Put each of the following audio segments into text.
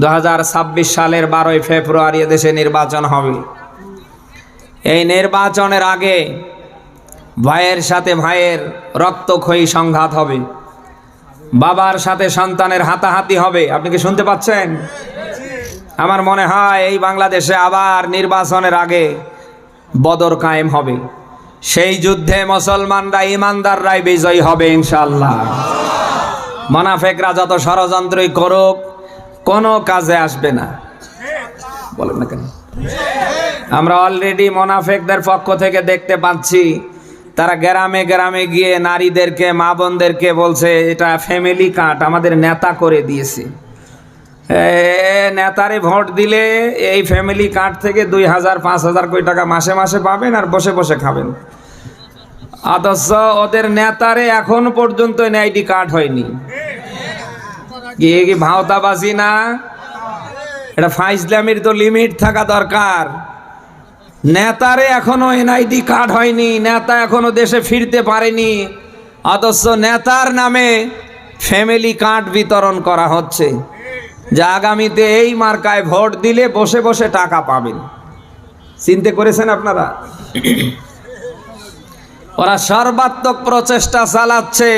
দু হাজার ছাব্বিশ সালের বারোই ফেব্রুয়ারি দেশে নির্বাচন হবে। এই নির্বাচনের আগে ভাইয়ের সাথে ভাইয়ের রক্তক্ষয়ী সংঘাত হবে। বাবার সাথে সন্তানের হাতাহাতি হবে। আপনি কি শুনতে পাচ্ছেন? আমার মনে হয় এই বাংলাদেশে আবার নির্বাচনের আগে বদর কায়েম হবে। সেই যুদ্ধে মুসলমানরা, ইমানদাররাই বিজয়ী হবে ইনশাল্লাহ মোনাফেকরা যত ষড়যন্ত্রই করুক কোনো কাজে আসবে না। বলেন না কেন? আমরা অলরেডি মোনাফেকদের পক্ষ থেকে দেখতে পাচ্ছি, তারা গ্রামে গ্রামে গিয়ে নারীদেরকে, মা বোনদেরকে বলছে, এটা ফ্যামিলি কার্ড আমাদের নেতা করে দিয়েছে। নেতারে ভোট দিলে এই ফ্যামিলি কার্ড থেকে দুই হাজার, পাঁচ হাজার কোটি টাকা মাসে মাসে পাবেন আর বসে বসে খাবেন। অথচ ওদের নেতারে এখন পর্যন্ত আইডি কার্ড হয়নি। কি কি ভাওতাবাজি না? এটা ফাইজলামির তো লিমিট থাকা দরকার। নেতারে এখনও এনআইডি কার্ড হয়নি, নেতা এখনও দেশে ফিরতে পারেনি। অথচ নেতার নামে ফ্যামিলি কার্ড বিতরণ করা হচ্ছে। যে আগামীতে এই মার্কায় ভোট দিলে বসে বসে টাকা পাবেন। চিন্তা করেছেন আপনারা? ওরা সর্বাত্মক প্রচেষ্টা চালাচ্ছে।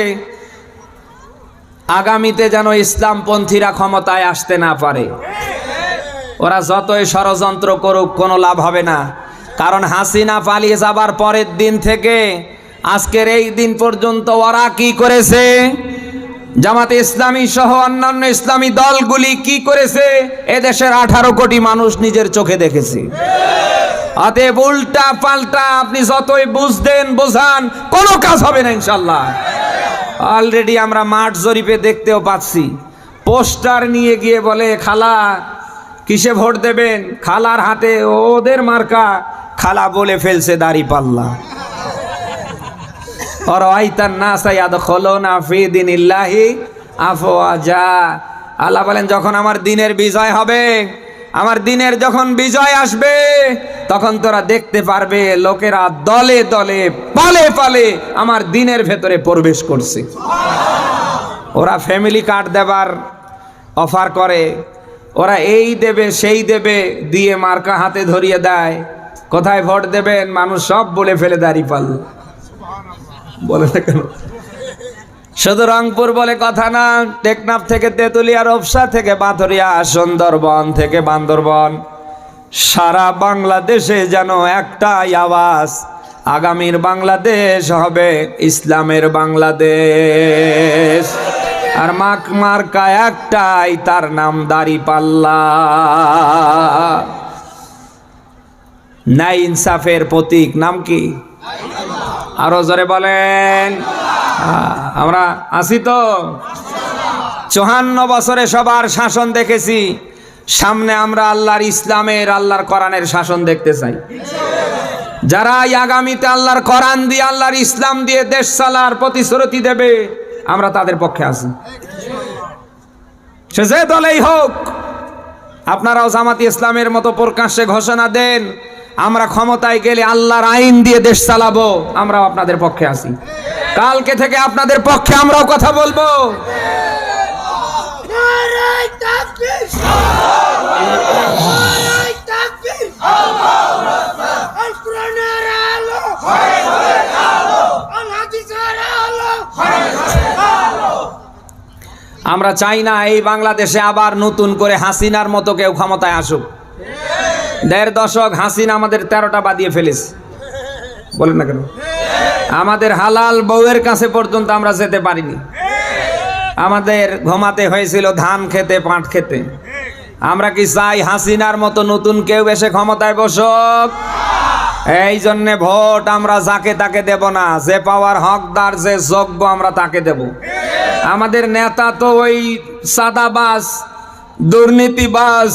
আগামীতে যেন ইসলামপন্থীরা ক্ষমতায় আসতে না পারে। ওরা যতই ষড়যন্ত্র করুক, কোনো লাভ হবে না। কারণ হাসিনা পালিয়ে যাবার পরের দিন থেকে আজকের এই দিন পর্যন্ত ওরা কি করেছে? জামাতে ইসলামী সহ অন্যান্য ইসলামী দলগুলি কি করেছে? এদেশের আঠারো কোটি মানুষ নিজের চোখে দেখেছে। অতএব উল্টা পাল্টা আপনি যতই বুঝতেন, বোঝান, কোনো কাজ হবে না ইনশাল্লাহ। অলরেডি আমরা মাঠ জরিপে দেখতেও পাচ্ছি। পোস্টার নিয়ে গিয়ে বলে, খালা, কিসে ভোট দেবেন? খালার হাতে ওদের মার্কা। খালা বলে ফেলছে দাড়ি পাল্লা। আল্লাহ বলেন, যখন আমার দিনের বিজয় হবে, আমার দিনের যখন বিজয় আসবে তখন তোরা দেখতে পারবে লোকেরা দলে দলে, পালে পালে আমার দিনের ভেতরে প্রবেশ করছে। ওরা ফ্যামিলি কার্ড দেবার অফার করে, ওরা এই দেবে, সেই দেবে, দিয়ে মার্কা হাতে ধরিয়ে দেয়। কোথায় ভোট দেবেন? মানুষ সব বলে ফেলে দাঁড়ি পাল বলে কেন? শুধু রংপুর বলে কথা না, টেকনাফ থেকে তেঁতুলিয়া রবসা থেকে পাথরিয়া, সুন্দরবন থেকে বান্দরবন। সারা বাংলাদেশে যেন একটাই আওয়াজ, আগামীর বাংলাদেশ হবে ইসলামের বাংলাদেশ। আর মাক মার্কা একটাই, তার নাম দাড়ি পাল্লা। নাই ইনসাফের প্রতীক নাম কি? আরও জোরে বলেন। আমরা আছি তো। চুহান্ন বছরে সবার শাসন দেখেছি। সামনে আমরা আল্লাহর ইসলামের, আল্লাহর কোরআনের শাসন দেখতে চাই। যারা আগামীতে আল্লাহর কোরআন দিয়ে, আল্লাহর ইসলাম দিয়ে দেশ চালার প্রতিশ্রুতি দেবে, আমরা তাদের পক্ষে আছি। সে যে দলেই হোক, আপনারাও জামাতি ইসলামের মতো প্রকাশ্যে ঘোষণা দেন, আমরা ক্ষমতায় গেলে আল্লাহর আইন দিয়ে দেশ চালাবো, আমরাও আপনাদের পক্ষে আছি। কালকে থেকে আপনাদের পক্ষে আমরাও কথা বলব। আমরা চাই না এই বাংলাদেশে আবার নতুন করে হাসিনার মতো কেউ ক্ষমতায় আসুক। দেড় দশক হাসিনা আমাদের তেরোটা বাদিয়ে ফেলেছে। বলেন না কেন? আমাদের হালাল বউয়ের কাছে পর্যন্ত আমরা যেতে পারিনি। আমাদের ঘুমাতে হয়েছিল ধান খেতে, পাট খেতে। আমরা কি চাই হাসিনার মতো নতুন কেউ এসে ক্ষমতায় বসক? এই জন্যে ভোট আমরা যাকে তাকে দেব না, যে পাওয়ার হকদার, যে যোগ্য আমরা তাকে দেব। আমাদের নেতা তো ওই সাদাবাস দুর্নীতিবাজ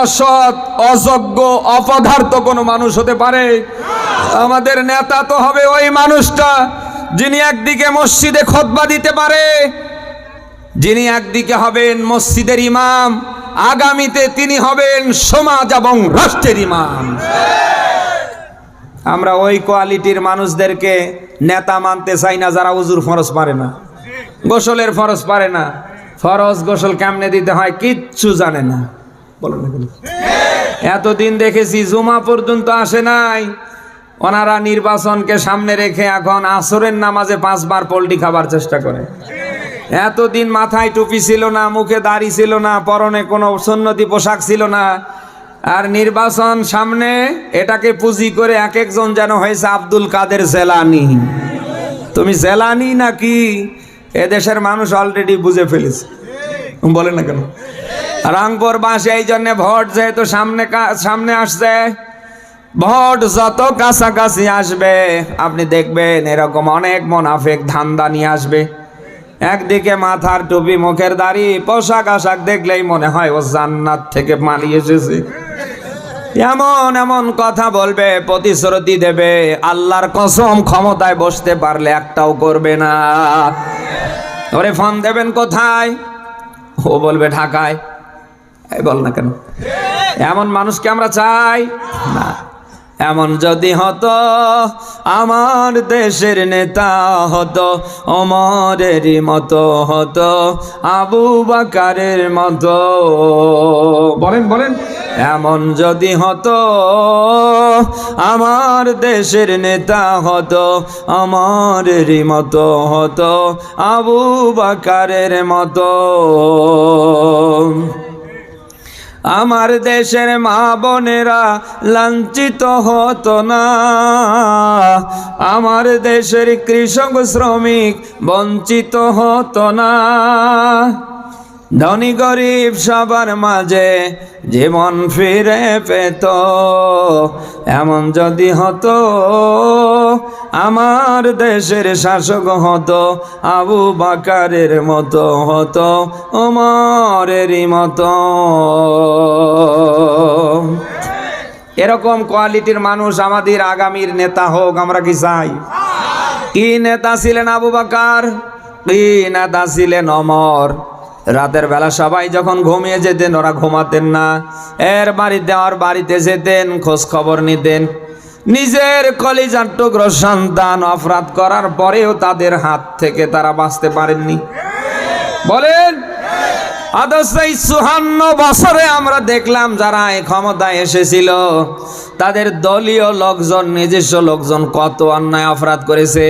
অসৎ, অযোগ্য, অপদার্থ কোনো মানুষ হতে পারে? আমাদের নেতা তো হবে ওই মানুষটা যিনি একদিকে মসজিদে খতবা দিতে পারে যিনি একদিকে হবেন মসজিদের ইমাম, আগামীতে তিনি হবেন সমাজ এবং রাষ্ট্রের ইমাম। আমরা ওই কোয়ালিটির মানুষদেরকে নেতা মানতে চাই না, যারা উজুর ফরজ পারে না। গোসলের ফরজ পারে না। ফরজ গোসল কেমনে দিতে হয় কিচ্ছু জানে না। বলো না? এতদিন দেখেছি জুমা পর্যন্ত আসে নাই। ওনারা নির্বাচনকে সামনে রেখে এখন আসরের নামাজে পাঁচবার পোল্ট্রি খাবার চেষ্টা করে। এতদিন মাথায় টুপি ছিল না, মুখে দাড়ি ছিল না, পরনে কোনো সন্নতি পোশাক ছিল না। আর নির্বাচন সামনে এটাকে পুঁজি করে এক একজন যেন হয়েছে আব্দুল কাদের জেলানি। তুমি জেলানি নাকি? এদেশের মানুষ অলরেডি বুঝে ফেলেছে। বলে না কেন? রংপুর বাসে, এই জন্য ভোট যেহেতু সামনে সামনে আসছে, ভোট যত কাছাকাছি আসবে, আপনি দেখবেন এরকম অনেক মোনাফেক ধান্দা নিয়ে আসবে। একদিকে মাথার টুপি, মুখের দাড়ি, পোশাক আশাক দেখলেই মনে হয় ও জান্নাত থেকে পালিয়ে এসেছে। এমন এমন কথা বলবে, প্রতিশ্রুতি দেবে, আল্লাহর কসম ক্ষমতায় বসতে পারলে একটাও করবে না। ওরে ফোন দেবেন কোথায়? ও বলবে ঢাকায়। বল না কেন। এমন মানুষকে আমরা চাই? না। এমন যদি হতো, আমার দেশের নেতা হতো অমরেরই মতো হতো, আবু বাকারের মতো। বলেন বলেন। এমন যদি হতো, আমার দেশের নেতা হতো আমারেরই মতো হতো, আবু বাকারের মতো। আমার দেশের মা বোনেরা লাঞ্ছিত হতো না। আমার দেশের কৃষক শ্রমিক বঞ্চিত হতো না। ধনী গরিব সবার মাঝে জীবন ফিরে পেত। এমন যদি হতো, আমার দেশের শাসক হতো, আবু বাকারের মতো হতো ওমরেরই মতো। এরকম কোয়ালিটির মানুষ আমাদের আগামীর নেতা হোক, আমরা কি চাই? কি নেতা ছিলেন আবু বাকার? কি নেতা ছিলেন অমর রাতের বেলা সবাই যখন ঘুমিয়ে যেতেন, ওরা ঘুমাতেন না। এর বাড়িতে আর বাড়িতে যেতেন, খোঁজ খবর নিতেন। নিজের কলিজার টুকরো সন্তান অপরাধ করার পরেও তাদের হাত থেকে তারা বাঁচতে পারেননি। বলেন অথচ এই চুহান্ন বছরে আমরা দেখলাম যারা এই ক্ষমতায় এসেছিল, তাদের দলীয় লোকজন, নিজস্ব লোকজন কত অন্যায় অপরাধ করেছে।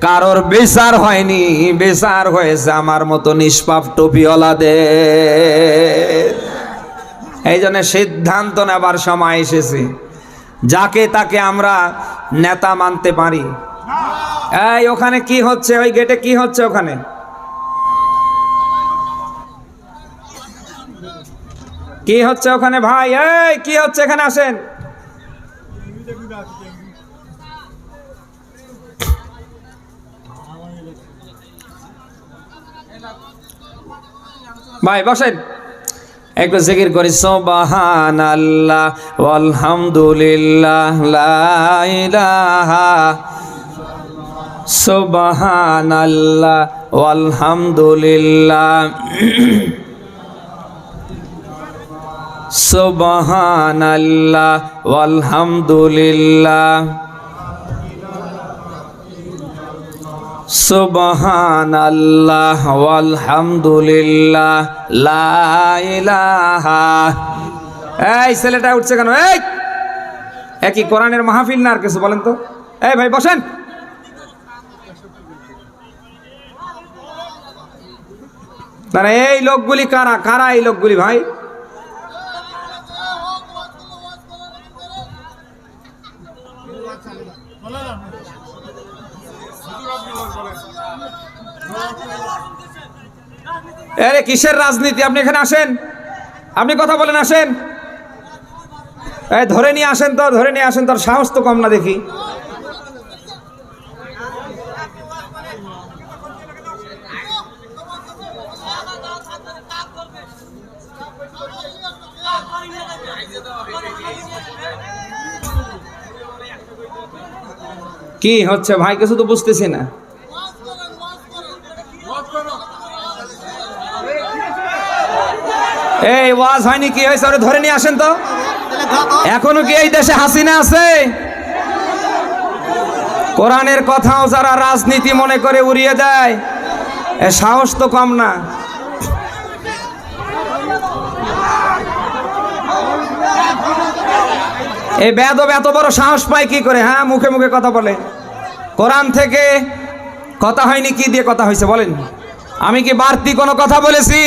কারোর বিচার হয়নি, বিচার হয়েছে আমার মতো নিষ্পাপ টুপিওয়ালাদের। এই জন্য সিদ্ধান্ত নেবার সময় এসেছে। যাকে তাকে আমরা নেতা মানতে পারি। এই, ওখানে কি হচ্ছে? ওই গেটে কি হচ্ছে ওখানে? কি হচ্ছে ওখানে ভাই? এই, কি হচ্ছে এখানে আসেন। ভাই, বসেন। একটু জিকির করি। সোবাহান আল্লাহ আলহামদুলিল্লাহ সোবাহান আল্লাহ আলহামদুলিল্লাহ সুবহান আল্লাহ আলহামদুলিল্লাহ আল্লাহ আলহামদুলিল্লাহ লা ইলাহা। এই ছেলেটা উঠছে কেন? এই! একই কোরআনের মাহফিল না আর কিছু বলেন তো? এই ভাই, বসেন। তারা এই লোকগুলি কারা? কারা এই লোকগুলি ভাই? আরে, কিসের রাজনীতি? আপনি এখানে আসেন। আপনি কথা বলেন, আসেন। ধরে নিয়ে আসেন তো, ধরে নিয়ে আসেন, তোর সাহস তো কম না দেখি। কি হচ্ছে? ভাই, কিছু তো বুঝতেছি না। এই, ওয়াজ হয়নি কি? হয়েছে ওরা ধরে নিয়ে আসেন তো। এখনও কি এই দেশে হাসিনা আছে? কোরআনের কথাও যারা রাজনীতি মনে করে উড়িয়ে দেয়, এ সাহস তো কম না। এই বেদব এত বড় সাহস পায় কি করে হ্যাঁ? মুখে মুখে কথা বলে। কোরআন থেকে কথা হয়নি, কি দিয়ে কথা হয়েছে বলেন? আমি কি বাড়তি কোনো কথা বলেছি?